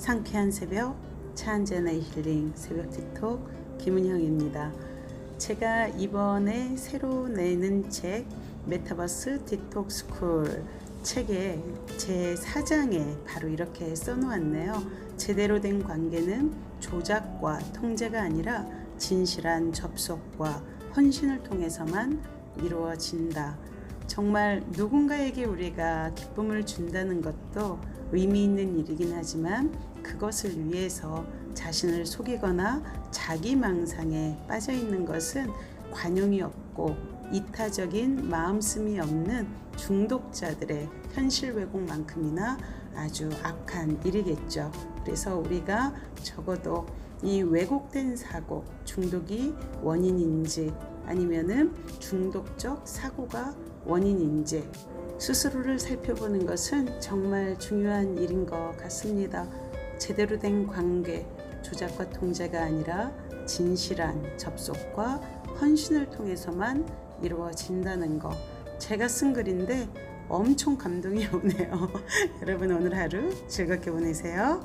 상쾌한 새벽 차 한잔의 힐링 새벽 틱톡 김은형입니다. 제가 이번에 새로 내는 책 메타버스 디톡 스쿨 책에 제 사장에 바로 이렇게 써놓았네요. 제대로 된 관계는 조작과 통제가 아니라 진실한 접속과 헌신을 통해서만 이루어진다. 정말 누군가에게 우리가 기쁨을 준다는 것도 의미 있는 일이긴 하지만 그것을 위해서 자신을 속이거나 자기 망상에 빠져 있는 것은 관용이 없고 이타적인 마음씀이 없는 중독자들의 현실 왜곡만큼이나 아주 악한 일이겠죠. 그래서 우리가 적어도 이 왜곡된 사고, 중독이 원인인지 아니면은 중독적 사고가 원인인지 스스로를 살펴보는 것은 정말 중요한 일인 것 같습니다. 제대로 된 관계, 조작과 통제가 아니라 진실한 접속과 헌신을 통해서만 이루어진다는 거. 제가 쓴 글인데 엄청 감동이 오네요. 여러분 오늘 하루 즐겁게 보내세요.